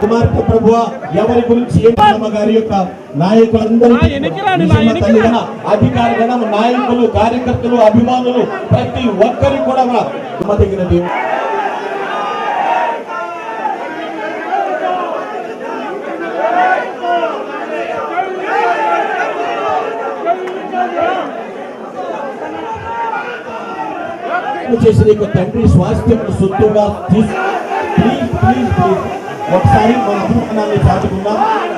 కుమార్తె ప్రభు ఎవరి గురించి గారి యొక్క నాయకులందరికీ అధికారిగణ నాయకులు కార్యకర్తలు అభిమానులు ప్రతి ఒక్కరికి కూడా నమ్మదగినది చేసిన యొక్క తండ్రి స్వాస్థ్యం సొత్తుగా ప్లీజ్ ప్లీజ్ ప్లీజ్. ఒకసారి మన అభిమానాన్ని చాటుకుందాం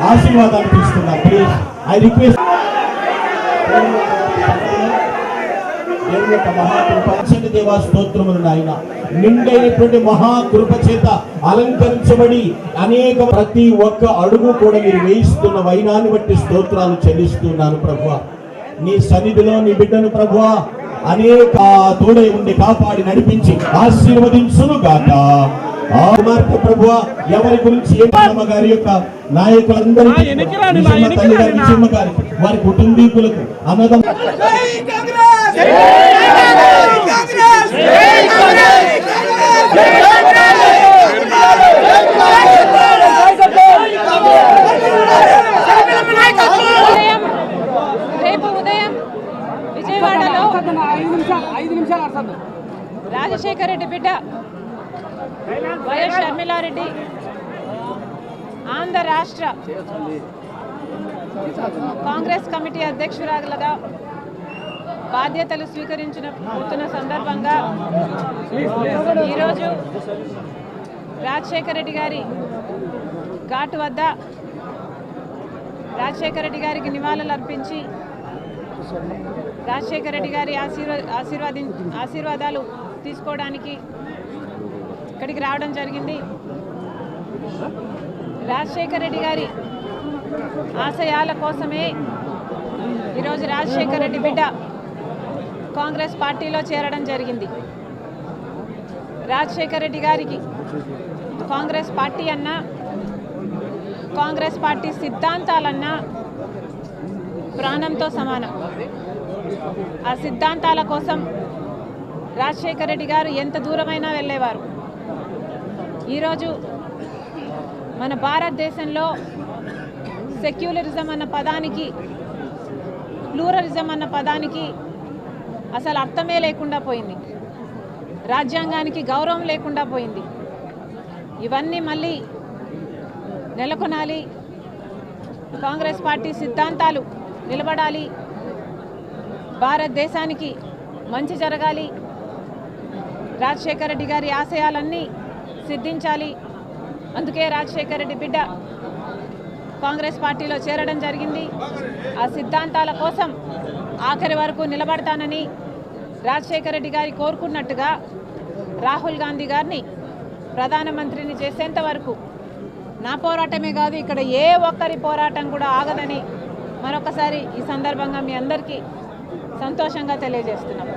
ఆశీర్వాదాన్ని తీసుకుందాం ప్లీజ్ ఐ రిక్వెస్ట్ దేవుని యొక్క మహాకృప దేవా స్తోత్రములు నాయన. నిండైనటువంటి మహాకృప చేత అలంకరించబడి అనేక ప్రతి ఒక్క అడుగు కూడా మీరు వేయిస్తున్న వైనాన్ని బట్టి స్తోత్రాలు చెల్లిస్తున్నాను ప్రభు నీ సన్నిధిలో నీ బిడ్డను ప్రభు అనేక తోడై ఉండి కాపాడి నడిపించి ఆశీర్వదించును గాక కుమార్తె ప్రభు ఎవరి గురించి ఏంటమ్మ గారి యొక్క నాయకులందరికీ తల్లి గారి రండి. విజయమ్మ గారికి వారి కుటుంబీకులకు అన్నదం రాజశేఖర రెడ్డి బిడ్డ వైఎస్ షర్మిలారెడ్డి. ఆంధ్ర రాష్ట్ర కాంగ్రెస్ కమిటీ అధ్యక్షురాలుగా బాధ్యతలు స్వీకరించిన పోతున్న సందర్భంగా ఈరోజు రాజశేఖర రెడ్డి గారి ఘాటు వద్ద రాజశేఖర రెడ్డి గారికి నివాళులు అర్పించి రాజశేఖర రెడ్డి గారి ఆశీర్వా ఆశీర్వాది ఆశీర్వాదాలు తీసుకోవడానికి ఇక్కడికి రావడం జరిగింది. రాజశేఖర రెడ్డి గారి ఆశయాల కోసమే ఈరోజు రాజశేఖర రెడ్డి బిడ్డ కాంగ్రెస్ పార్టీలో చేరడం జరిగింది. రాజశేఖర రెడ్డి గారికి కాంగ్రెస్ పార్టీ అన్నా కాంగ్రెస్ పార్టీ సిద్ధాంతాలన్నా ప్రాణంతో సమానం. ఆ సిద్ధాంతాల కోసం రాజశేఖర రెడ్డి గారు ఎంత దూరమైనా వెళ్ళేవారు. ఈరోజు మన భారతదేశంలో సెక్యులరిజం అన్న పదానికి ప్లూరలిజం అన్న పదానికి అసలు అర్థమే లేకుండా పోయింది. రాజ్యాంగానికి గౌరవం లేకుండా పోయింది. ఇవన్నీ మళ్ళీ నెలకొనాలి. కాంగ్రెస్ పార్టీ సిద్ధాంతాలు నిలబడాలి. భారతదేశానికి మంచి జరగాలి. రాజశేఖర రెడ్డి గారి ఆశయాలన్నీ సిద్ధించాలి. అందుకే రాజశేఖర రెడ్డి బిడ్డ కాంగ్రెస్ పార్టీలో చేరడం జరిగింది. ఆ సిద్ధాంతాల కోసం ఆఖరి వరకు నిలబడతానని రాజశేఖర రెడ్డి గారి కోరుకున్నట్టుగా రాహుల్ గాంధీ గారిని ప్రధానమంత్రిని చేసేంత వరకు నా పోరాటమే కాదు ఇక్కడ ఏ ఒక్కరి పోరాటం కూడా ఆగదని మరొకసారి ఈ సందర్భంగా మీ అందరికీ సంతోషంగా తెలియజేస్తున్నాం.